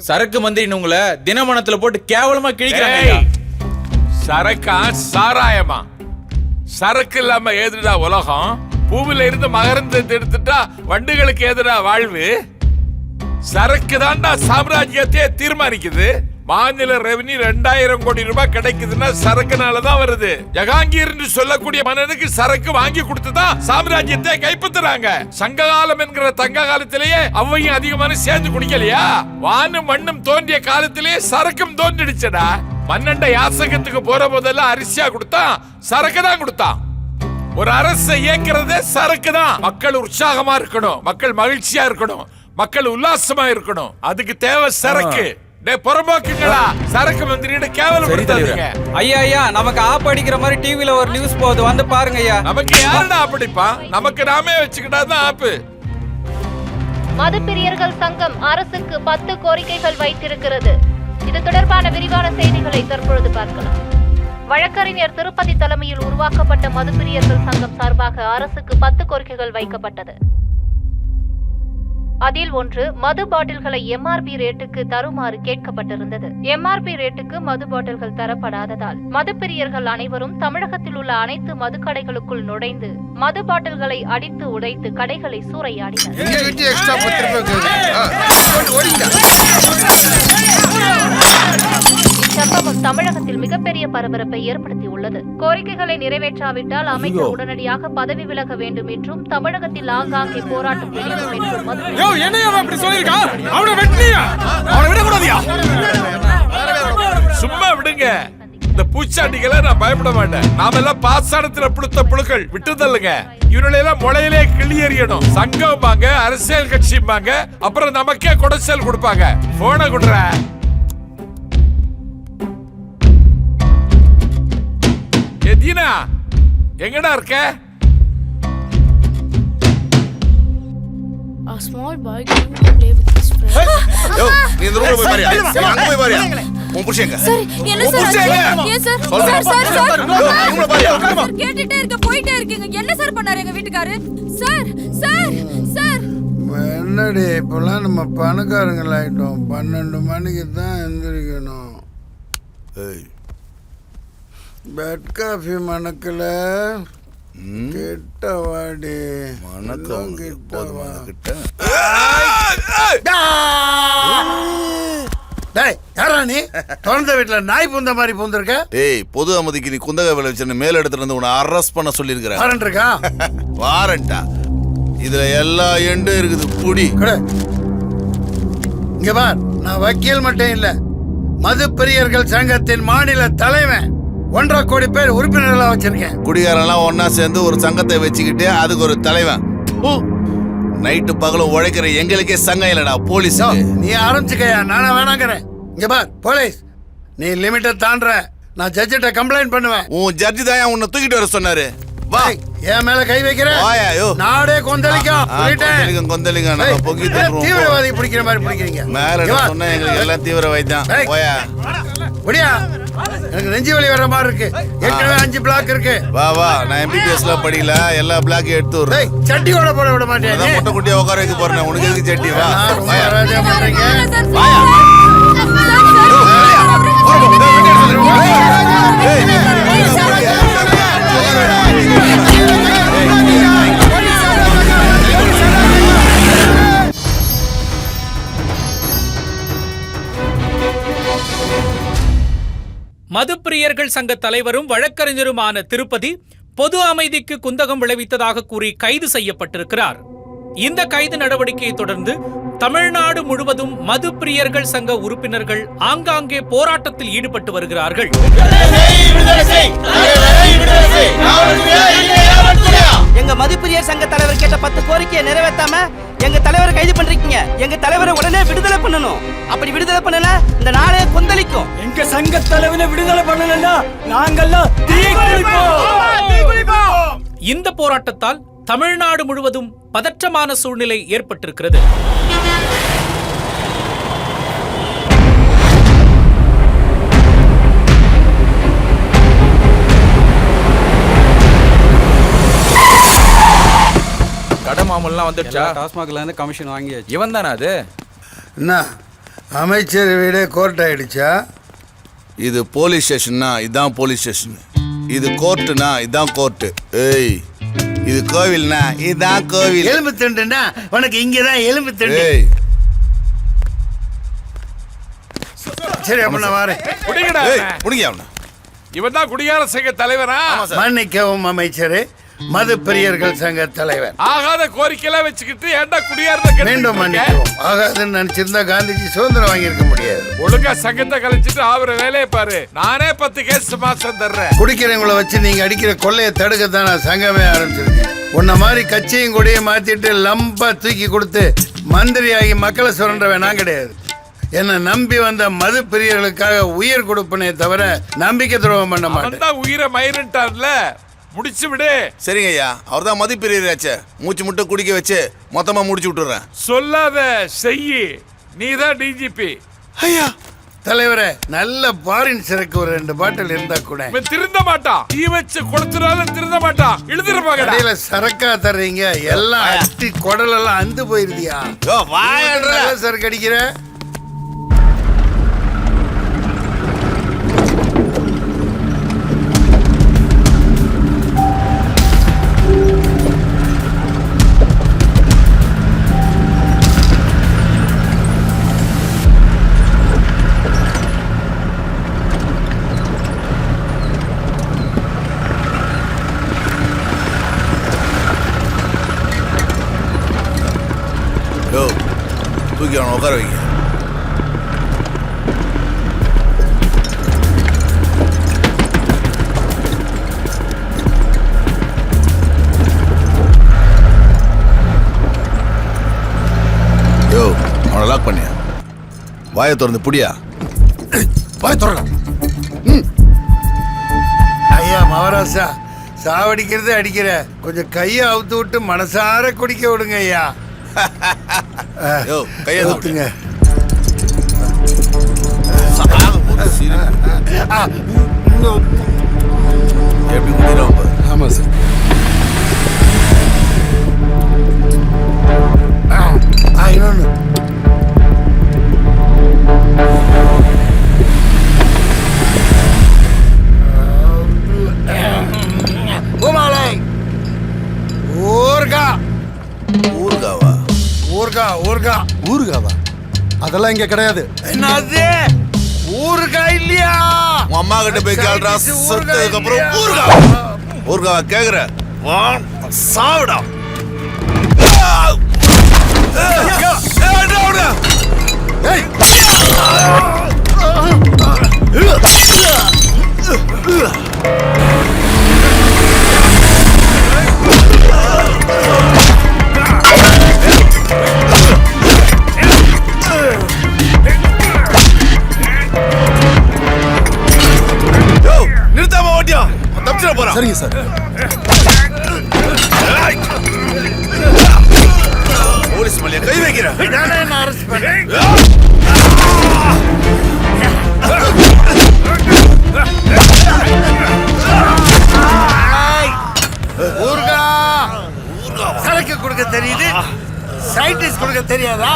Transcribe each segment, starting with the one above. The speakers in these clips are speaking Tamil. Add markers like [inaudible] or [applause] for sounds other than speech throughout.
சரக்கு மந்திரின்னு உங்களை தினமனத்துல போட்டு கேவலமா கிழிக்கிறாங்க சரக்கா சாராயமா? சரக்கு இல்லாம ஏதுடா உலகம்? பூவில இருந்து மகரந்து எடுத்துட்டா வண்டுகளுக்கு ஏதுடா வாழ்வு? சரக்கு தான்டா சாம்ராஜ்யத்தையே தீர்மானிக்குது. மாநில ரெவன்யூ ரெண்டாயிரம் கோடி ரூபாய் கிடைக்குதுன்னா சரக்குனால தான் வருது ஜஹாங்கீர்னு சொல்லக்கூடிய மன்னனுக்கு சரக்கு வாங்கி கொடுத்துதான் சாம்ராஜ்யத்தை கைப்பற்றுறாங்க. சங்ககாலம் என்கிற தங்க காலத்திலேயே அவையும் அதிகமான சேர்ந்து குடிக்கலையா? வானும் மண்ணும் தோன்றிய காலத்திலேயே சரக்கும் தோன்றிடுச்சடா. மன்னண்ட யாசகத்துக்கு போற போதெல்லாம் அரிசியா கொடுத்தான் சரக்கு தான் கொடுத்தான். ஒரு அரசை இயக்கிறதே சரக்கு தான். மக்கள் உற்சாகமா இருக்கணும் மக்கள் மகிழ்ச்சியா இருக்கணும் மக்கள் உல்லாசமா இருக்கணும். அதுக்கு தேவை சரக்கு. டேய் புறம்போக்குங்களா சரக்கு மந்திரியோட கேவலம் சரி படுத்தாதீங்க ஐயா ஐயா நமக்கு ஆப் அடிக்கிற மாதிரி டிவில ஒரு நியூஸ் போகுது. வந்து பாருங்க ஐயா. நமக்கு யாருடா அப்படிப்பான் நமக்கு நாமே வச்சுக்கிட்டாதான் ஆப்பு மதுப்பிரியர்கள் சங்கம் அரசுக்கு பத்து கோரிக்கைகள் வைத்திருக்கிறது. இது தொடர்பான விரிவான செய்திகளை தற்பொழுது பார்க்கலாம். வழக்கறிஞர் திருப்பதி தலைமையில் உருவாக்கப்பட்ட மதுப்பிரியர்கள் சங்கம் சார்பாக அரசுக்கு பத்து கோரிக்கைகள் வைக்கப்பட்டது. அதில் ஒன்று மது பாட்டில்களை எம்ஆர்பி ரேட்டுக்கு தருமாறு கேட்கப்பட்டிருந்தது. எம்ஆர்பி ரேட்டுக்கு மது பாட்டில்கள் தரப்படாததால் மதுப்பிரியர்கள் அனைவரும் தமிழகத்தில் உள்ள அனைத்து மதுக்கடைகளுக்குள் நுழைந்து மது பாட்டில்களை அடித்து உடைத்து கடைகளை சூறையாடினர். இச்சம்பவம் தமிழகத்தில் மிகப்பெரிய பரபரப்பை ஏற்படுத்தியுள்ளது கோரிக்கைகளை நிறைவேற்றாவிட்டால் அமைச்சர் உடனடியாக பதவி விலக வேண்டும் என்றும் தமிழகத்தில் ஆங்காங்கே போராட்டம் வெடிக்கும் என்றும் சும்மா விடுங்க. இந்த பூச்சாண்டிகளை நான் பயப்பட மாட்டேன். நாம எல்லாம் பாசாடத்துல புடுத்த புழுக்கள். விட்டு தள்ளுங்க. இவர்களை எல்லாம் முளையிலே கிள்ளி எறியணும். சங்கம்பாங்க அரசியல் கட்சிம்பாங்க அப்புறம் நமக்கே குடைச்சல் கொடுப்பாங்க. போன குடுற தீனா எங்கடா இருக்க A small boy came to play with his friend. யோ, நீ இந்த ரூம்ல போய் பாரியா? நீ அங்க போய் பாரியா? உன் புருஷன் எங்க? சார் என்ன உன் சார் புருஷன் ஆச்சு? எங்க? ஏன் சார் சொல்லு. சார் சார் சார் யோ, நீ ரூம்ல பாரியா? சார், கேட்டுட்டே இருக்க போயிட்டே இருக்கீங்க என்ன சார் பண்ணாரு எங்க வீட்டுக்காரு சார் சார் சார் என்னடி இப்பெல்லாம் நம்ம பணக்காரங்களாயிட்டோம் பன்னெண்டு மணிக்கு தான் எந்திரிக்கணும் ஏய், பெட் காஃபி மணக்கல கிட்ட வாடி உனக்கு. கிட்ட. உனக்கிட்ட? டேய் யாரா நீ? திறந்த வீட்டுல நாய் பூந்த மாதிரி பூந்திருக்க? ஏய் பொது அமைதிக்கு நீ குந்தகை வேலை வச்சு மேல் இடத்துல இருந்து உன்னை அரெஸ்ட் பண்ண சொல்லியிருக்கிறேன். வாரண்ட் இருக்கா? வாரண்டா இதுல எல்லா எண்டும் இருக்குது. புடி. கொடு. இங்க பார் நான் வக்கீல் மட்டும் இல்ல மது பிரியர்கள் சங்கத்தின் மாநில தலைவன். ஒன்றரை கோடி பேர் உறுப்பினர்களா வச்சிருக்கேன். குடிகாரெல்லாம் ஒண்ணா சேர்ந்து ஒரு சங்கத்தை வச்சுக்கிட்டு அதுக்கு ஒரு தலைவன். நைட்டு பகலும் உழைக்கிற எங்களுக்கே சங்கம் இல்லடா போலீஸ். நீ ஆரம்பிச்சுக்கயா? நானா வேணாங்கிறேன். இங்க பார் போலீஸ். நீ லிமிட்டை தாண்டுற நான் ஜட்ஜிட்ட கம்ப்ளைண்ட் பண்ணுவேன். உன் ஜட்ஜி தான் உன்னை தூக்கிட்டு வர சொன்னாரு? வா. ஏய், என் மேல கை வைக்கிற? வாயா, யோ. நாடே கொந்தளிக்கும் கொந்தளிக்கும், கொந்தளிக்கும். ஏய், தள்ளுவோம். தீவிரவாதி பிடிக்கிற மாதிரி பிடிக்கிறீங்க. மேல. சொன்னா எங்களுக்கு எல்லாம் தீவிர வைத்தான் ஏய். போயா. முடியா எனக்கு நெஞ்சு வலி வர மாதிரி இருக்கு. ஏற்கனவே அஞ்சு பிளாக் இருக்கு. வா வா. நான் எம்பிபிஎஸ்லாம் படிக்கல. எல்லா பிளாக்கையும் எடுத்து விடுறேன். டேய் சட்டியோட போட விட மாட்டேன் முட்டை குட்டியா உட்கார வைக்க போறேன். உனக்கு எதுக்கு சட்டி? வா. பண்றீங்க மதுப்பிரியர்கள் சங்க தலைவரும் வழக்கறிஞருமான திருப்பதி பொது அமைதிக்கு குந்தகம் விளைவித்ததாக கூறி கைது செய்யப்பட்டிருக்கிறார். இந்த கைது நடவடிக்கையை தொடர்ந்து தமிழ்நாடு முழுவதும் மதுப்பிரியர்கள் சங்க உறுப்பினர்கள் ஆங்காங்கே போராட்டத்தில் ஈடுபட்டு வருகிறார்கள். எங்க மதிப்பிரியர் சங்க தலைவர் கேட்ட பத்து கோரிக்கையை நிறைவேற்றாம எங்க தலைவரை கைது பண்றீங்க எங்க தலைவரை உடனே விடுதலை பண்ணணும். அப்படி விடுதலை பண்ணல இந்த நாடே கொந்தளிக்கும். எங்க சங்க தலைவனை விடுதலை பண்ணலன்னா நாங்கெல்லாம் இந்த போராட்டத்தால் தமிழ்நாடு முழுவதும் பதற்றமான சூழ்நிலை ஏற்பட்டிருக்கிறது. மாமூல்லாம் வந்துடுச்சா டாஸ்மாக்ல இருந்து கமிஷன் வாங்கியாச்சு. இவன் தானே அது? என்ன? அமைச்சர் வீடே கோர்ட் ஆயிடுச்சா? இது போலீஸ் ஸ்டேஷன்னா இதான் போலீஸ் ஸ்டேஷன் இது கோர்ட்டுனா இதான் கோர்ட்டு ஏய் இது கோவில்னா இதான் கோவில். எலும்பு திண்டுன்னா உனக்கு இங்கதான் எலும்பு திண்டு. ஏய். சரி அப்ப நான் வரேன். குடிங்கடா ஏய் முடிங்க அவனை. இவன் தான் குடியார சங்க தலைவரா? மன்னிக்கவும் அமைச்சரே. மது பிரியர்கள் சங்க தலைவர். ஆகாத கோரிக்கையெல்லாம் வச்சுக்கிட்டு ஏன்டா குடியாரத மீண்டும் மன்னிக்கவும். ஆகாதுன்னு நினைச்சிருந்தா காந்திஜி சுதந்திரம் வாங்கியிருக்க முடியாது. ஒழுங்கா சங்கத்தை கழிச்சிட்டு ஆவற வேலையை பாரு. நானே பத்து கேஸ் மாசம் தர்றேன் குடிக்கிறவங்கள வச்சு நீங்க அடிக்கிற கொள்ளையை தடுக்கத்தான் நான் சங்கமே ஆரம்பிச்சிருக்கேன். உன்ன மாதிரி கட்சியும் கொடியும் மாத்திட்டு லம்பா தூக்கி கொடுத்து மந்திரியாகி மக்களை சுரண்டவன் நான் கிடையாது. என்னை நம்பி வந்த மது பிரியர்களுக்காக உயிர் கொடுப்பனே தவிர நம்பிக்கை துரோகம் பண்ண மாட்டேன். தான் உயிரை மயிருன்ட்டார்ல முடிச்சு விடு. சரிங்க ஐயா அவர் தான் மதிப்பெரியராச்சே மூச்சு முட்டை குடிக்க வச்சு மொத்தமா முடிச்சு விட்டுறேன். சொல்லாத செய்யி. நீ தான் டிஜிபி ஐயா தலைவரே நல்ல பாரின் சரக்கு ஒரு ரெண்டு பாட்டில் இருந்தா கூட. இவன் திருந்த மாட்டான் தீ வச்சு கொளுத்துறாலும் திருந்த மாட்டான் எழுதிருப்பாங்க கடையில சரக்கா தர்றீங்க எல்லாம் அட்டி குடலெல்லாம் அந்து போயிருதியா? யோ வாயன்ற நல்ல சரக்கு அடிக்கிற பண்ணியா? வாயை திறந்து புடியா? வாயை திறலாம் ஐயா மகாராசா சாவடிக்கிறது அடிக்கிற. கொஞ்சம் கையை அவுத்து விட்டு மனசார குடிக்க விடுங்க ஐயா. [laughs] யோ கையை ஊத்துங்க எப்படி குடிக்கிறான் பாரு. ஆமா சார். இன்னொன்னு. பூமாலை ஊர்கா ஊறுகாவா ஊர்கா ஊர்கா ஊருகாவா அதெல்லாம் இங்க கிடையாது என்னது ஊர்கா இல்லையா உன் அம்மா கிட்ட போய் கேள்றா செத்ததுக்கு அப்புறம்? ஊறுகா ஊறுகாவா கேக்குற வா சாவிடா நிறுத்தாம ஓட்டியா தப்பிச்சிட போறான் சரிங்க சார் போலீஸ் மேலே கை வைக்கிறேன் இதானே நான் அரெஸ்ட் பண்ணேன் கொடுக்க தெரியுது சைட்டிஸ் கொடுக்க தெரியாதா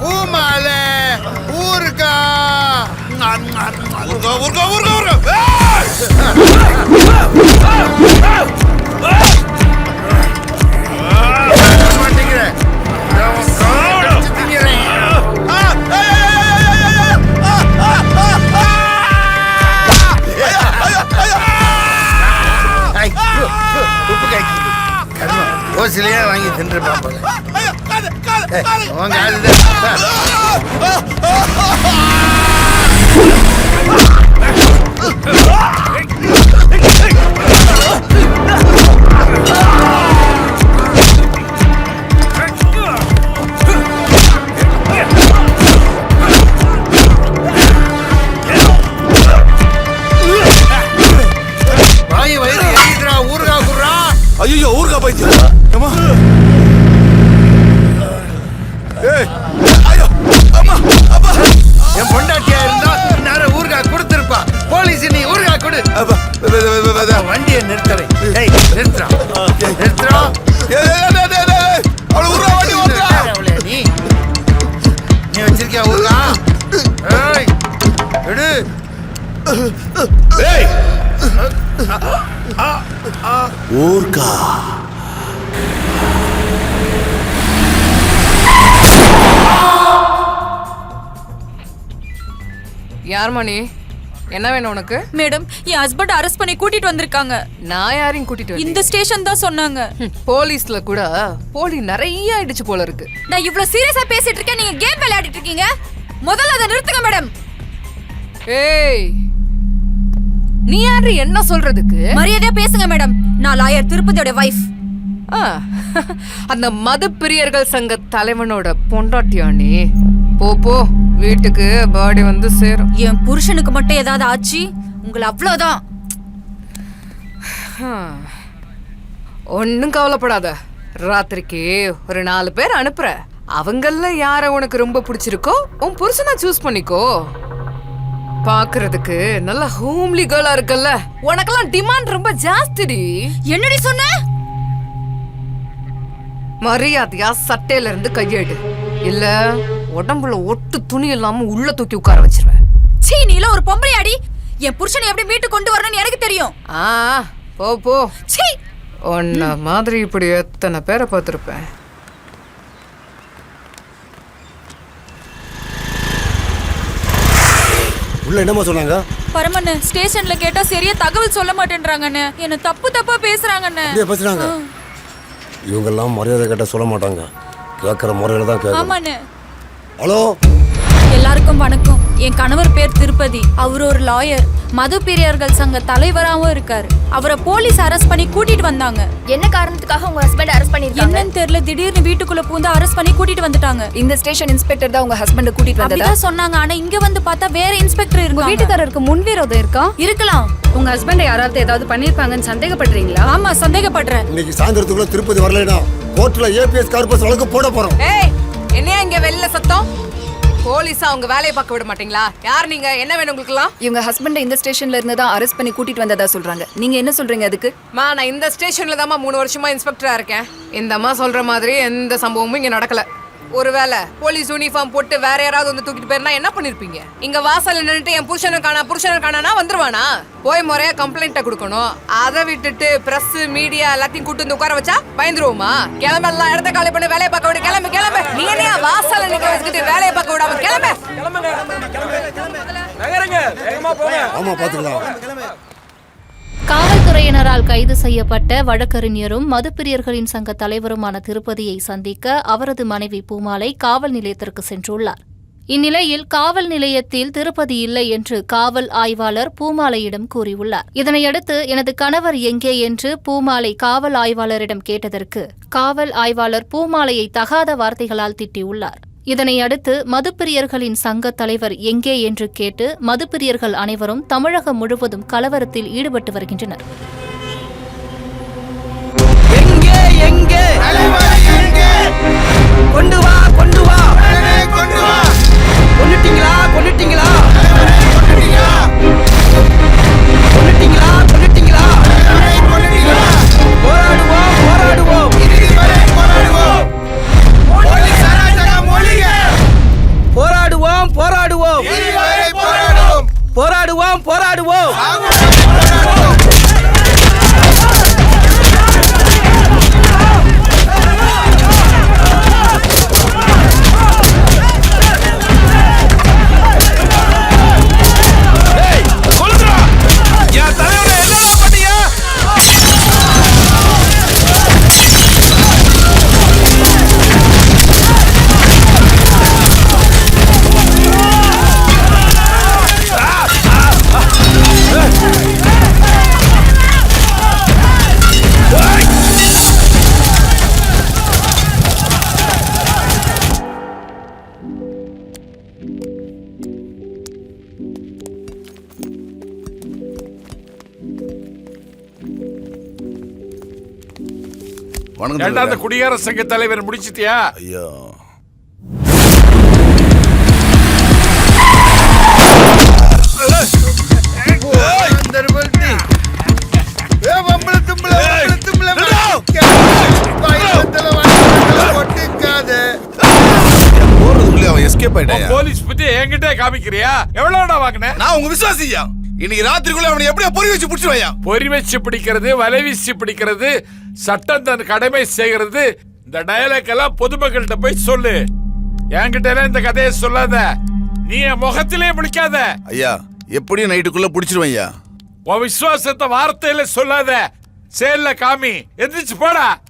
பூமால ஊர்கா ஊறுகா ஊறுகா ஊறுகா ஊறுகா ஏய்! மாட்டேங்கிறேன் நான் உன் காலை கடிச்சு திங்கிறேன். ஆ! ஏய், ஏய், ஏய், ஏய், ஏய், ஏய்! ஆ, ஆ, ஆ, ஆ! ஐ, பு, பு, உப்பு காய்க்குது. கர்மம். ஓசிலேயே வாங்கி தின்றுப்பான் போல ஐயோ, [laughs] ஐயோ ஊருக்கா பைத்தியம். ஏமா ஏய் ஐயோ அம்மா அப்பா. என் பொண்டாட்டியா இருந்தா நேரம் ஊருக்கா கொடுத்துருப்பா. போலீஸ் நீ ஊருக்கா கொடு. வண்டியை நிறுத்தலை ஏய் நிறுத்துறா. நிறுத்துறா. அவளை ஊருக்கா வண்டி ஓட்டுறா நீ? நீ வச்சிருக்கியா ஊருக்கா ஏய் எடு ஏய். ஆ ஊர்கா. யார் மணி? என்ன வேணும் உனக்கு? மேடம் என் ஹஸ்பண்ட் அரெஸ்ட் பண்ணி கூட்டிட்டு வந்திருக்காங்க. நான் யாரையும் கூட்டிட்டு இந்த ஸ்டேஷன் தான் சொன்னாங்க. போலீஸ்ல கூட போலி நிறைய ஆயிடுச்சு போல இருக்கு. நான் இவ்வளவு சீரியஸா பேசிட்டு இருக்கேன் நீங்க கேம் விளையாடிட்டு இருக்கீங்க. முதல்ல அதை நிறுத்துங்க மேடம். ஏய் நீ யாரு என்ன சொல்றதுக்கு? மரியாதையா பேசுங்க மேடம். நான் லாயர் திருப்பதியோட வைஃப் அந்த மது பிரியர்கள் சங்க தலைவனோட பொண்டாட்டியா நீ? போ போ வீட்டுக்கு பாடி வந்து சேரும். என் புருஷனுக்கு மட்டும் ஏதாவது ஆச்சு? உங்களை அவ்வளவுதான். ஒன்னும் கவலைப்படாத. ராத்திரிக்கு ஒரு நாலு பேர் அனுப்புற. அவங்கள யார உனக்கு ரொம்ப பிடிச்சிருக்கோ உன் புருஷனா சூஸ் பண்ணிக்கோ. பாக்குறதுக்கு நல்ல ஹோம்லி கேர்ளா இருக்கல்ல? உனக்கெல்லாம் டிமாண்ட் ரொம்ப ஜாஸ்திடி. என்னடி சொன்ன? மரியாதையா சட்டையில இருந்து கையெடு. இல்ல உடம்புல ஒட்டு துணி இல்லாம உள்ள தூக்கி உட்கார வச்சிருவேன். சீ நீல ஒரு பொம்பளையாடி. என் புருஷனை எப்படி வீட்டுக்கு கொண்டு வரணும்னு எனக்கு தெரியும். ஆ போ போ. சீ. உன்ன மாதிரி இப்படி எத்தனை பேரை பார்த்துருப்பேன்? உள்ள என்னமா சொன்னாங்க? பரமண்ண ஸ்டேஷன்ல கேட்டா சரியா தகவல் சொல்ல மாட்டேன்றாங்கண்ணே. என்ன தப்பு தப்பா அப்படியே பேசுறாங்க. இவங்கெல்லாம் மரியாதை கேட்ட சொல்ல மாட்டாங்க. கேட்குற முறையில தான் கேட்கணும் ஆமாண்ணே. ஹலோ? எல்லாருக்கும் வணக்கம். என் கணவர் பேர் திருப்பதி. அவர் ஒரு லாயர் மது பிரியர்கள் சங்க தலைவராகவும் இருக்காரு. அவரை போலீஸ் அரெஸ்ட் பண்ணி கூட்டிட்டு வந்தாங்க. என்ன காரணத்துக்காக உங்க ஹஸ்பண்ட் அரெஸ்ட் பண்ணிருக்காங்க? என்னன்னு தெரியல. திடீர்னு வீட்டுக்குள்ள பூந்து அரெஸ்ட் பண்ணி கூட்டிட்டு வந்துட்டாங்க. இந்த ஸ்டேஷன் இன்ஸ்பெக்டர் தான் உங்க ஹஸ்பண்ட் கூட்டிட்டு வந்ததா? சொன்னாங்க. ஆனா இங்க வந்து பார்த்தா வேற இன்ஸ்பெக்டர் இருக்காங்க. வீட்டுக்காரருக்கு முன்விரோதம் இருக்கா? இருக்கலாம். உங்க ஹஸ்பண்ட் யாராவது ஏதாவது பண்ணிருப்பாங்கன்னு சந்தேகப்படுறீங்களா? ஆமா சந்தேகப்படுறேன். இன்னைக்கு சாயந்தரத்துக்குள்ள திருப்பதி வரலைன்னா கோர்ட்ல ஏபிஎஸ் கார்பஸ் வழக்கு போட போறோம். ஏய் என்னையா இங்க வெளில சத்தம்? போலீஸ் அவங்க வேலையை பார்க்க விட மாட்டீங்களா? யார் நீங்க? என்ன வேணும் உங்களுக்குலாம் இவங்க ஹஸ்பண்ட் இந்த ஸ்டேஷன்ல இருந்து தான் அரெஸ்ட் பண்ணி கூட்டிட்டு வந்ததா சொல்றாங்க. நீங்க என்ன சொல்றீங்க அதுக்கு? மா நான் இந்த ஸ்டேஷன்ல தாம்மா மூணு வருஷமா இன்ஸ்பெக்டரா இருக்கேன். இந்த அம்மா சொல்ற மாதிரி எந்த சம்பவமும் இங்க நடக்கல. ஒருவேளை போலீஸ் யூனிஃபார்ம் போட்டு வேற யாராவது வந்து தூக்கிட்டு போயிருந்தா என்ன பண்ணிருப்பீங்க? இங்க வாசல்ல நின்னுட்டு என் புருஷனை காணா புருஷனை காணானா வந்துருவானா? போய் முறையா கம்ப்ளைண்ட்டை கொடுக்கணும். அதை விட்டுட்டு பிரஸ் மீடியா எல்லாத்தையும் கூட்டு வந்து உட்கார வச்சா பயந்துருவோமா? கிளம்ப எல்லாம் இடத்த காலி பண்ணி வேலையை பார்க்க விடு கிளம்பு கிளம்பு. நீ என்ன வாசல்ல நிக்க வச்சுக்கிட்டு வேலையை பார்க்க விடாம கிளம்பு? ஆமா பாத்துக்கலாம் காவல்துறையினரால் கைது செய்யப்பட்ட வழக்கறிஞரும் மதுப்பிரியர்களின் சங்க தலைவருமான திருப்பதியை சந்திக்க அவரது மனைவி பூமாலை காவல் நிலையத்திற்கு சென்றுள்ளார். இந்நிலையில் காவல் நிலையத்தில் திருப்பதி இல்லை என்று காவல் ஆய்வாளர் பூமாலையிடம் கூறியுள்ளார். இதனையடுத்து எனது கணவர் எங்கே? என்று பூமாலை காவல் ஆய்வாளரிடம் கேட்டதற்கு காவல் ஆய்வாளர் பூமாலையை தகாத வார்த்தைகளால் திட்டியுள்ளார். இதனை அடுத்து மதுப்பிரியர்களின் சங்க தலைவர் எங்கே என்று கேட்டு மதுப்பிரியர்கள் அனைவரும் தமிழகம் முழுவதும் கலவரத்தில் ஈடுபட்டு வருகின்றனர். எங்கே வா கொண்டு வா கொண்டு வா. கொண்டுட்டீங்களா? வணக்கம் அந்த. குடியரசு சங்க தலைவர் முடிச்சிட்டியா? ஐயோ. போலீஸ் பத்தி என்கிட்ட காமிக்கிறியா? எவ்வளவுடா வாங்கின? நான் உங்க விசுவாசியா? இன்னைக்கு ராத்திரிக்குள்ள அவனை எப்படியா பொறி வச்சு புடிச்சிருவையா? பொறி வச்சு பிடிக்கிறது வலை வீசி பிடிக்கிறது சட்டம் தன் கடமை செய்கிறது. இந்த டயலாக் எல்லாம் பொதுமக்கள்கிட்ட போய் சொல்லு. என்கிட்ட எல்லாம் இந்த கதையை சொல்லாத. நீ என் முகத்திலே முழிக்காத. ஐயா எப்படியும் நைட்டுக்குள்ள புடிச்சிருவையா உன் விசுவாசத்தை வார்த்தையில சொல்லாத. செயல்ல காமி எந்திரிச்சு போடா.